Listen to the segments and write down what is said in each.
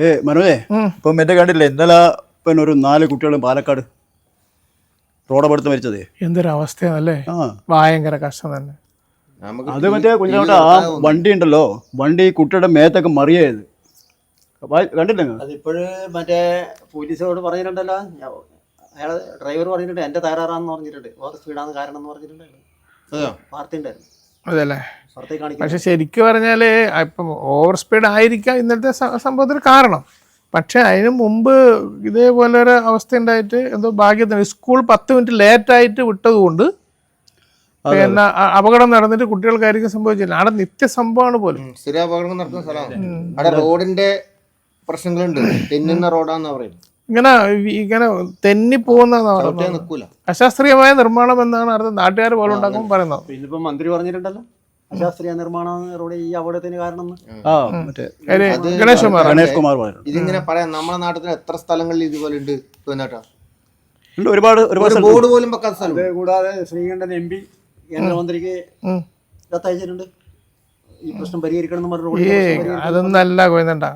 ഏ മനോജേ. ഇപ്പം എന്റെ കണ്ടില്ലേ ഇന്നലെ പിന്നെ ഒരു നാല് കുട്ടികളും പാലക്കാട് റോഡപടുത്ത് മരിച്ചതേ. എന്തൊരവസ്ഥയാണല്ലേ? ആ. ഭയങ്കര കഷ്ടം തന്നെ. നമുക്ക് അത് മറ്റേ കുഞ്ഞോട്ട ആ വണ്ടി ഉണ്ടല്ലോ വണ്ടി കുട്ടിയുടെ മേത്തൊക്കെ മറിയായത്. കണ്ടില്ലേ നിങ്ങൾ? അതിപ്പോഴ് മറ്റേ പോലീസോട് പറഞ്ഞിട്ടുണ്ടല്ലോ അയാൾ ഡ്രൈവർ പറഞ്ഞിട്ടുണ്ട് എന്റെ തകരാറാന്ന് പറഞ്ഞിട്ടുണ്ട് ഓവർ സ്പീഡാണ് കാരണം എന്ന് പറഞ്ഞിട്ടുണ്ടായിരുന്നു? വാർത്ത ഉണ്ടായിരുന്നു അതല്ലേ? പക്ഷെ ശരിക്കും പറഞ്ഞാൽ ഇപ്പം ഓവർ സ്പീഡ് ആയിരിക്കാം ഇന്നത്തെ സംഭവത്തിന് കാരണം. പക്ഷെ അതിന് മുമ്പ് ഇതേപോലെ ഒരു അവസ്ഥ ഉണ്ടായിട്ട് എന്തോ ഭാഗ്യത്തിന് സ്കൂൾ പത്ത് മിനിറ്റ് ലേറ്റായിട്ട് വിട്ടതുകൊണ്ട് പിന്നെ അപകടം നടന്നിട്ട് കുട്ടികൾക്കായിരിക്കും സംഭവിച്ചില്ല. അവിടെ നിത്യസംഭവമാണ് പോലും. ഉം, സ്ഥിര അപകടങ്ങൾ നടത്തുന്ന സ്ഥലമാണ്. അവിടെ റോഡിന്റെ പ്രശ്നങ്ങളുണ്ട്. തെന്നുന്ന റോഡാന്ന് പറയുന്നത്. ഇങ്ങനെ ഇങ്ങനെ തെന്നി പോകുന്ന ചവിട്ടിയാൽ പറയുന്നത് അശാസ്ത്രീയമായ നിർമ്മാണം എന്നാണ് അടുത്ത നാട്ടുകാർ പോലും ഉണ്ടാക്കുമ്പോൾ പറയുന്നത്. ഇന്നിപ്പോൾ മന്ത്രി പറഞ്ഞിട്ടുണ്ടല്ലോ. അശാസ്ത്രീയ നിർമ്മാണമാണ് ഈ അപകടത്തിന് കാരണം ഗണേഷ് കുമാർ. ഗണേഷ് കുമാർ പറഞ്ഞു ഇതിങ്ങനെ പറയാം നമ്മുടെ നാട്ടിൽ എത്ര സ്ഥലങ്ങളിൽ ഇതുപോലെ ഉണ്ട്? ഒരുപാട് ഒരുപാട് ഒരു ബോർഡ് പോലും വെക്കാത്ത സ്ഥലം കൂടാതെ ശ്രീകണ്ഠൻ എം പി കേന്ദ്രമന്ത്രിക്ക്. കത്തയച്ചിട്ടുണ്ട് ഈ പ്രശ്നം പരിഹരിക്കണം എന്ന് പറഞ്ഞു അതൊന്നല്ല കോയന്തണ്ട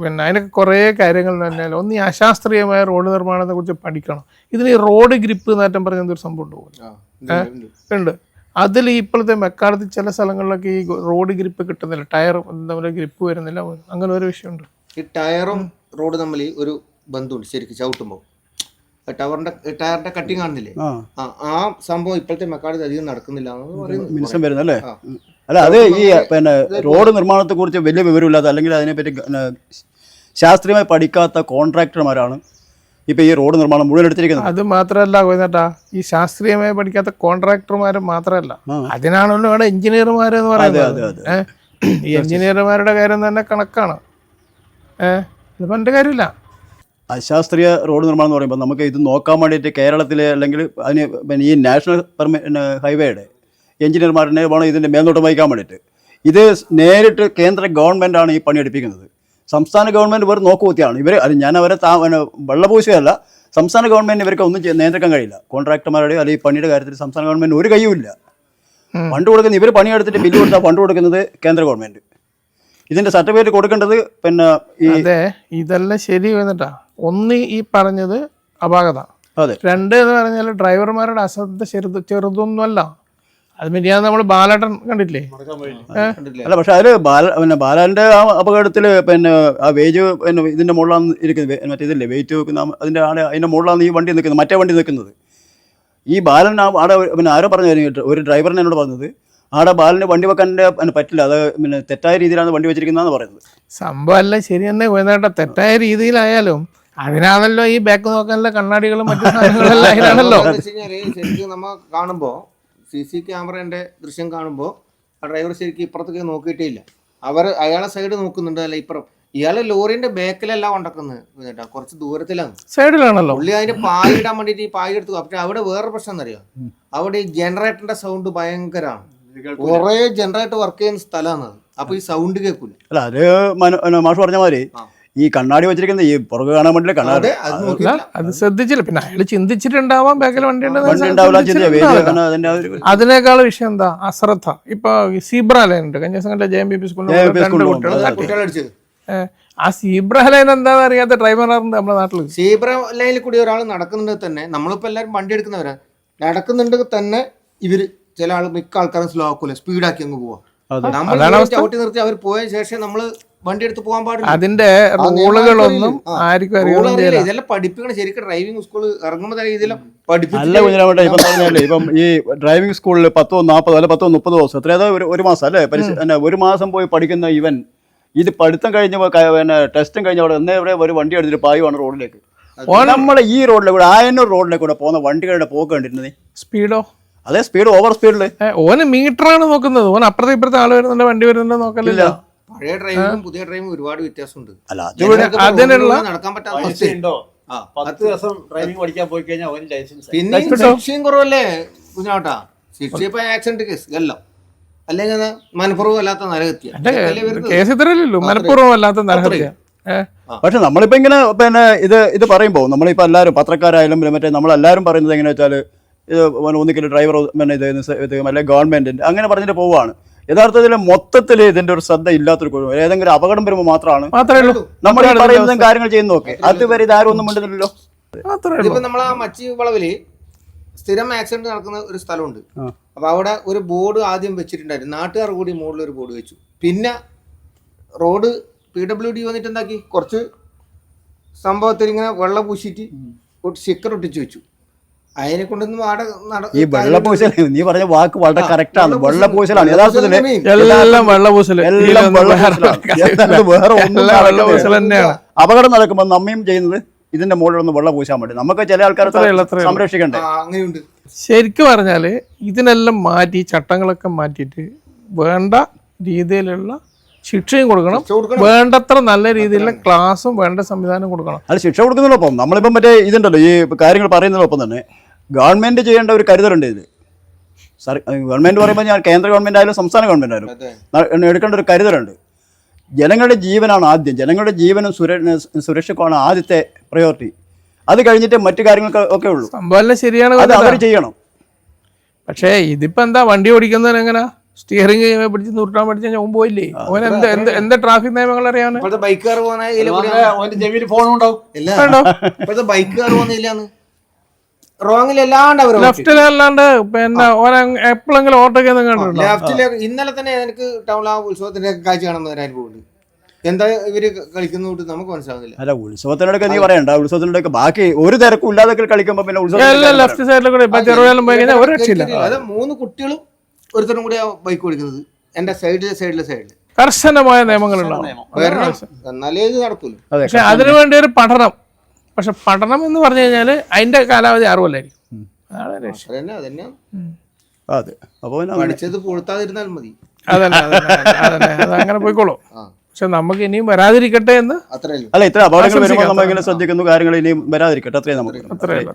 പിന്നെ അതിനൊക്കെ കുറേ കാര്യങ്ങൾ തന്നെ ഒന്ന് ഈ അശാസ്ത്രീയമായ റോഡ് നിർമ്മാണത്തെ കുറിച്ച് പഠിക്കണം. ഇതിന് ഈ റോഡ് ഗ്രിപ്പ് നേട്ടം പറഞ്ഞ എന്തൊരു സംഭവം ഉണ്ട് ഉണ്ട്, അതിൽ ഇപ്പോഴത്തെ മെക്കാലത്ത് ചില സ്ഥലങ്ങളിലൊക്കെ ഈ റോഡ് ഗ്രിപ്പ് കിട്ടുന്നില്ല. ടയർ തമ്മിൽ ഗ്രിപ്പ് വരുന്നില്ല അങ്ങനെ ഒരു വിഷയമുണ്ട്. ഈ ടയറും റോഡ് തമ്മിൽ ഒരു ബന്ധമുണ്ട് ശരിക്കും ചവിട്ടുമ്പോൾ. ടവറിന്റെ ടയറിന്റെ കട്ടിങ് കാണുന്നില്ലേ? ആ. സംഭവം ഇപ്പോഴത്തെ മെക്കാലത്ത് അധികം നടക്കുന്നില്ല മിനിസം വരുന്നല്ലേ. അല്ല അത് ഈ പിന്നെ റോഡ് നിർമ്മാണത്തെ കുറിച്ച് വലിയ വിവരമില്ലാത്ത അല്ലെങ്കിൽ അതിനെപ്പറ്റി ശാസ്ത്രീയമായി പഠിക്കാത്ത കോൺട്രാക്ടർമാരാണ് ഇപ്പൊ ഈ റോഡ് നിർമ്മാണം മുഴുവൻ എടുത്തിരിക്കുന്നത്. അത് മാത്രമല്ല കോയിനേട്ടാ ഈ ശാസ്ത്രീയമായി പഠിക്കാത്ത കോൺട്രാക്ടർമാർ മാത്രമല്ല. അതിനാണല്ലോ ഇവിടെ എഞ്ചിനീയർമാർ എന്ന് പറയുന്നത്. അതെ അതെ. ഈ എഞ്ചിനീയർമാരുടെ കാര്യം തന്നെ കണക്കാണ്. ഏഹ് ഇത് പറഞ്ഞിട്ട് കാര്യമില്ല. അശാസ്ത്രീയ റോഡ് നിർമ്മാണം എന്ന് പറയുമ്പോൾ നമുക്ക് ഇത് നോക്കാൻ വേണ്ടിയിട്ട് കേരളത്തിലെ അല്ലെങ്കിൽ അതിന് ഈ നാഷണൽ പെർമി ഹൈവേയുടെ എഞ്ചിനീയർമാരിനെ വേണം ഇതിന്റെ മേൽനോട്ടം വഹിക്കാൻ വേണ്ടിയിട്ട്. ഇത് നേരിട്ട് കേന്ദ്ര ഗവൺമെന്റാണ് ഈ പണിയെടുപ്പിക്കുന്നത് സംസ്ഥാന ഗവൺമെന്റ് വെറും നോക്കുകൊത്തിയാണ്. ഇവർ അത് ഞാൻ അവരെ താ വെള്ളപൂശുകയല്ല സംസ്ഥാന ഗവൺമെന്റ് ഇവർക്ക് ഒന്നും നിയന്ത്രിക്കാൻ കഴിയില്ല. കോൺട്രാക്ടർമാരുടെ അല്ലെങ്കിൽ പണിയുടെ കാര്യത്തിൽ സംസ്ഥാന ഗവൺമെന്റ് ഒരു കയ്യുമില്ല. ഫണ്ട് കൊടുക്കുന്ന ഇവർ പണിയെടുത്തിട്ട് ബില്ല് കൊടുത്താൽ ഫണ്ട് കൊടുക്കുന്നത് കേന്ദ്ര ഗവൺമെന്റ് ഇതിന്റെ സർട്ടിഫിക്കറ്റ് കൊടുക്കേണ്ടത് പിന്നെ ഈ അതെ ഇതെല്ലാം ശരി വന്നിട്ടാ. ഒന്ന് ഈ പറഞ്ഞത് അപാകത. അതെ. രണ്ട് എന്ന് പറഞ്ഞാൽ ഡ്രൈവർമാരുടെ അശ്രദ്ധ ചെറുത് ചെറുതൊന്നുമല്ല. അത് മിനിയാന്ന് നമ്മൾ ബാലേട്ടൻ കണ്ടിട്ടില്ലേ? കണ്ടില്ലേ അല്ല പക്ഷെ അതിൽ ബാല പിന്നെ ബാലാന്റെ ആ അപകടത്തിൽ പിന്നെ ആ വേജ് പിന്നെ ഇതിന്റെ മുകളിലാണ് ഇരിക്കുന്നത് മറ്റേതല്ലേ മറ്റേ ഇതില്ലേ വെയിറ്റ് വെക്കുന്ന ആ- അതിന്റെ ആടെ അതിന്റെ മുകളിലാണ് ഈ വണ്ടി നിൽക്കുന്നത് മറ്റേ വണ്ടി നിൽക്കുന്നത്. ഈ ബാലൻ ആ ആടെ പിന്നെ ആരോ പറഞ്ഞു കഴിഞ്ഞിട്ട് ഒരു ഡ്രൈവറിനെ എന്നോട് പറഞ്ഞത് ആടെ ബാലന് വണ്ടി വെക്കാൻ പിന്നെ പറ്റില്ല അത് പിന്നെ തെറ്റായ രീതിയിലാണ് വണ്ടി വെച്ചിരിക്കുന്നതെന്ന് പറയുന്നത്. സംഭവം അല്ല ശരി തന്നെ വേണ്ടേട്ട തെറ്റായ രീതിയിലായാലും അതിനാണല്ലോ ഈ ബാക്ക് നോക്കാനുള്ള കണ്ണാടികളും മറ്റു സാധനങ്ങളെല്ലാം അതിനാണല്ലോ. ശരിക്കും കാണുമ്പോ സി സി ക്യാമറേന്റെ ദൃശ്യം കാണുമ്പോൾ ആ ഡ്രൈവർ ശരിക്കും ഇപ്പുറത്തേക്ക് നോക്കിയിട്ടില്ല അവർ അയാളെ സൈഡ് നോക്കുന്നുണ്ട് അല്ല ഇപ്പുറം? ഇയാൾ ലോറിന്റെ ബാക്കിലല്ല കൊണ്ടക്കുന്നത് കേട്ടോ. കുറച്ച് ദൂരത്തിലാണ്. സൈഡിലാണല്ലോ പുള്ളി അതിന്റെ പായ ഇടാൻ വേണ്ടിട്ട് ഈ പായ എടുത്തു. പക്ഷെ അവിടെ വേറെ പ്രശ്നം എന്നറിയോ അവിടെ ഈ ജനറേറ്ററിന്റെ സൗണ്ട് ഭയങ്കരമാണ് കുറെ ജനറേറ്റർ വർക്ക് ചെയ്യുന്ന സ്ഥലമാണ് അപ്പൊ ഈ സൗണ്ട് കേൾക്കൂല. അല്ല അത് മനു- മാഷ് പറഞ്ഞ മാതിരി. ഈ കണ്ണാടി വെച്ചിരിക്കുന്ന ഈ പുറകെ കാണാൻ വേണ്ടി കണ്ണാടി. അത് അത് ശ്രദ്ധിച്ചില്ല. പിന്നെ അയാൾ ചിന്തിച്ചിട്ടുണ്ടാവാം ബാക്കിൽ വണ്ടി അതിനേക്കാൾ വിഷയം എന്താ? അശ്രദ്ധ. ഇപ്പൊ സീബ്ര ലൈൻ ഉണ്ട് കഴിഞ്ഞ ദിവസം കണ്ട ജെ എം ബി പി സ്കൂളിൽ ആ സീബ്ര ലൈൻ എന്താണെന്ന് അറിയാത്ത ഡ്രൈവർമാരുണ്ട് നമ്മുടെ നാട്ടിൽ സീബ്ര ലൈനിൽ കൂടി ഒരാൾ നടക്കുന്നുണ്ട് തന്നെ. നമ്മളിപ്പോ എല്ലാരും വണ്ടി എടുക്കുന്നവരാ. നടക്കുന്നുണ്ടെങ്കിൽ തന്നെ ഇവർ ചില ആൾ മിക്ക ആൾക്കാരും സ്ലോ ആക്കൂല. സ്പീഡാക്കി അങ്ങ് പോവാ. നമ്മൾ. ചവിട്ടി നിർത്തി അവർ പോയ ശേഷം നമ്മൾ വണ്ടി എടുത്ത് പോകാൻ പാടില്ല. അതിന്റെ റൂളുകളൊന്നും ആർക്കും അറിയാൻ അറിയില്ല. ഇതെല്ലാം പഠിപ്പിക്കണം ശരിക്കും ഡ്രൈവിംഗ് സ്കൂൾ ഇറങ്ങുമ്പോൾ തന്നെ ഇതെല്ലാം കുഞ്ഞിരാമട്ടെ ഇപ്പം പറഞ്ഞല്ലേ ഇപ്പം ഈ ഡ്രൈവിംഗ് സ്കൂളിൽ പത്തോ നാൽപ്പതോ അല്ലെ പത്തോ മുപ്പത് ദിവസം എത്രയാ ഒരു ഒരു മാസം അല്ലേ? പരിശീലന ഒരു മാസം പോയി പഠിക്കുന്ന ഇവൻ ഇത് പഠിത്തം കഴിഞ്ഞ പിന്നെ ടെസ്റ്റും കഴിഞ്ഞ അവിടെ എന്നേ ഇവിടെ ഒരു വണ്ടി എടുത്തിട്ട് പായുവാണ് റോഡിലേക്ക്. നമ്മളെ ഈ റോഡിലെ കൂടെ ആയന്നൂർ റോഡിലേക്ക് കൂടെ പോകുന്ന വണ്ടികളുടെ പോക്ക് കണ്ടിരുന്നത് സ്പീഡോ അതെ സ്പീഡ് ഓവർ സ്പീഡിൽ ഓന് മീറ്ററാണ് നോക്കുന്നത്. ഓൻ അപ്പുറത്തെ ഇപ്പുറത്തെ ആൾ വരുന്നുണ്ട് വണ്ടി വരുന്നുണ്ടോ നോക്കലില്ല. പഴയ ഡ്രൈവിംഗും പുതിയ ഡ്രൈവിംഗും ഒരുപാട് വ്യത്യാസമുണ്ട്. അല്ല അത് അതിനുള്ള- നടക്കാൻ പറ്റാത്ത. ഉണ്ടോ? ആ. പത്ത് ദിവസം ഡ്രൈവിംഗ് പഠിക്കാൻ പോയി കഴിഞ്ഞാൽ അവന് ലൈസൻസ് പിന്നെ? ശിക്ഷയും കുറവല്ലേ കുഞ്ഞാട്ടാ ശിക്ഷ ഇപ്പൊ ആക്സിഡന്റ് കേസ് എല്ലാം അല്ലെങ്കിൽ അത് മനഃപൂർവം അല്ലാത്ത നരകത്തിയ എന്റെ കേസ് ഇത്രയല്ലോ മനഃപൂർവം അല്ലാത്ത നരഹത്യ. പക്ഷെ നമ്മളിപ്പോ ഇങ്ങനെ പിന്നെ ഇത് ഇത് പറയുമ്പോൾ നമ്മളിപ്പോ എല്ലാവരും പത്രക്കാരായാലും പിന്നെ മറ്റേ നമ്മളെല്ലാവരും പറയുന്നത് എങ്ങനെ വെച്ചാൽ ഇത് ഒന്നിക്കൽ ഡ്രൈവർ പിന്നെ ഇത് നിസ്സ- ഇത് അല്ലെങ്കിൽ ഗവൺമെന്റിന്റെ അങ്ങനെ പറഞ്ഞിട്ട് പോവുകയാണ് യഥാർത്ഥത്തിൽ മൊത്തത്തിൽ ഇതിന്റെ ഒരു ശ്രദ്ധ ഇല്ലാത്തൊരു കുഴപ്പം ഏതെങ്കിലും അപകടം വരുമ്പോൾ മാത്രമാണ് മാത്രമേ ഉള്ളൂ. നമ്മൾ ഈ പറയുന്നതും കാര്യങ്ങൾ ചെയ്യുന്നതൊക്കെ അതുവരെ ഇതാരും ഒന്നും മിണ്ടുന്നില്ലല്ലോ. നമ്മളെ മച്ചി വളവിൽ സ്ഥിരം ആക്സിഡന്റ് നടക്കുന്ന ഒരു സ്ഥലമുണ്ട്. അപ്പൊ അവിടെ ഒരു ബോർഡ് ആദ്യം വെച്ചിട്ടുണ്ടായിരുന്നു. നാട്ടുകാർ കൂടി മുകളിൽ ഒരു ബോർഡ് വെച്ചു. പിന്നെ റോഡ് പി ഡബ്ല്യു ഡി വന്നിട്ട് എന്താക്കി? കുറച്ച് സംഭവത്തിൽ ഇങ്ങനെ വെള്ളം പൂശിയിട്ട് സ്റ്റിക്കർ ഒട്ടിച്ചു വെച്ചു. അതിനെ കൊണ്ടൊന്നും ഈ വെള്ളപൂശൽ നീ പറഞ്ഞ വാക്ക് വളരെ കറക്റ്റ് ആണ്. വെള്ളപ്പൂശൽ. വെള്ളപ്പൂശലാണ് യഥാർത്ഥത്തിൽ എല്ലാം വെള്ളപൂസൽ എല്ലാം വെള്ളപൂശലാണ്. വേറെ ഒന്നും വെള്ളപൂശൽ അപകടം നടക്കുമ്പോൾ നമ്മയും ചെയ്യുന്നത് ഇതിന്റെ മുകളിലൊന്ന് വെള്ളം പൂശാൻ വേണ്ടി. നമുക്ക് ചില ആൾക്കാരെ. സംരക്ഷിക്കണ്ടേ? ശരിക്കും പറഞ്ഞാൽ ഇതിനെല്ലാം മാറ്റി ചട്ടങ്ങളൊക്കെ മാറ്റിയിട്ട് വേണ്ട രീതിയിലുള്ള ശിക്ഷയും കൊടുക്കണം. വേണ്ടത്ര നല്ല രീതിയിലുള്ള ക്ലാസും വേണ്ട സംവിധാനം കൊടുക്കണം. അത് ശിക്ഷ കൊടുക്കുന്നതിനൊപ്പം നമ്മളിപ്പം മറ്റേ ഇതുണ്ടല്ലോ ഈ കാര്യങ്ങൾ പറയുന്നതിനൊപ്പം തന്നെ ഗവൺമെന്റ് ചെയ്യേണ്ട ഒരു കരുതലുണ്ട് ഇത്. സർ ഗവൺമെന്റ് പറയുമ്പോൾ ഞാൻ കേന്ദ്ര ഗവൺമെന്റ് ആയാലും സംസ്ഥാന ഗവൺമെന്റ് ആയാലും എടുക്കേണ്ട ഒരു കരുതലുണ്ട്. ജനങ്ങളുടെ ജീവനാണ് ആദ്യം ജനങ്ങളുടെ ജീവനും സുര സുരക്ഷക്കുമാണ് ആദ്യത്തെ പ്രയോറിറ്റി അത് കഴിഞ്ഞിട്ട് മറ്റു കാര്യങ്ങൾക്ക് ഒക്കെ ഉള്ളൂ. ശരിയാണ് അത്. അവർ ചെയ്യണം. പക്ഷേ ഇതിപ്പോ എന്താ വണ്ടി ഓടിക്കുന്നതിന് എങ്ങനെ സ്റ്റിയറിംഗ് പിടിച്ച് നിർത്താൻ പഠിച്ച ഞാൻ ഓൻ പോയില്ലേ? അവൻ എന്ത് എന്ത് എന്ത് ട്രാഫിക് നിയമങ്ങൾ അറിയാവുന്ന ഇപ്പോഴത്തെ ബൈക്കുകാർ പോകുന്ന ഇതിലെ കൂടി അവന്റെ ചെവിയിൽ ഫോണും ഉണ്ടാവും. ഇല്ല. വേണ്ടോ ഇപ്പോഴത്തെ ബൈക്കുകാർ പോകുന്നില്ലാന്ന് റോങ്ങിലല്ലാണ്ട് അവർ ലെഫ്റ്റിലല്ലാണ്ട് പിന്നെ ഓൻ എപ്പോഴെങ്കിലും ഓട്ടോക്കെ കണ്ടിട്ടുണ്ടോ? ലെഫ്റ്റിൽ ഇന്നലെ തന്നെ എനിക്ക് ടൗൺ ആ ഉത്സവത്തിന്റെ കാഴ്ച കാണാൻ വരാൻ പോകുന്നുണ്ട് എന്താ ഇവർ കളിക്കുന്നോട്ട് നമുക്ക് മനസ്സിലാവുന്നില്ല. അല്ല ഉത്സവത്തിനിടയ്ക്ക് നീ പറയണ്ട. ഉത്സവത്തിനിടയ്ക്ക് ബാക്കി ഒരു തിരക്കും ഇല്ലാതെ കളിക്കുമ്പോ പിന്നെ ഉത്സവം ലെഫ്റ്റ് സൈഡിൽ കൂടെ ഇപ്പൊ ചെറുതായാലും പോയി കഴിഞ്ഞാൽ ഒരു രക്ഷയില്ല. അത് മൂന്ന് കുട്ടികളും ഒരുത്തരും കൂടി ബൈക്ക് ഓടിക്കുന്നത്. എന്റെ സൈഡിലെ സൈഡിലെ സൈഡിൽ കർശനമായ നിയമങ്ങളുണ്ടാവും എന്നാലേ ഇത് നടക്കൂല പക്ഷെ അതിനു വേണ്ടി ഒരു പഠനം. പക്ഷെ പഠനം എന്ന് പറഞ്ഞു കഴിഞ്ഞാൽ അതിന്റെ കാലാവധി അതാണ് അതന്നെ അതന്നെ. അതെ. അപ്പോൾ. പഠിച്ചത് മതി. അതന്നെ അതന്നെ പോയിക്കോളൂ. പക്ഷെ നമുക്ക് ഇനിയും വരാതിരിക്കട്ടെ എന്ന് അല്ല ഇത്ര അപകടങ്ങൾ വരുമ്പോൾ നമ്മൾ ഇങ്ങനെ ശ്രദ്ധിക്കുന്നു കാര്യങ്ങൾ ഇനിയും വരാതിരിക്കട്ടെ? അത്രയും നമുക്ക്. അത്രേ ഉള്ളൂ.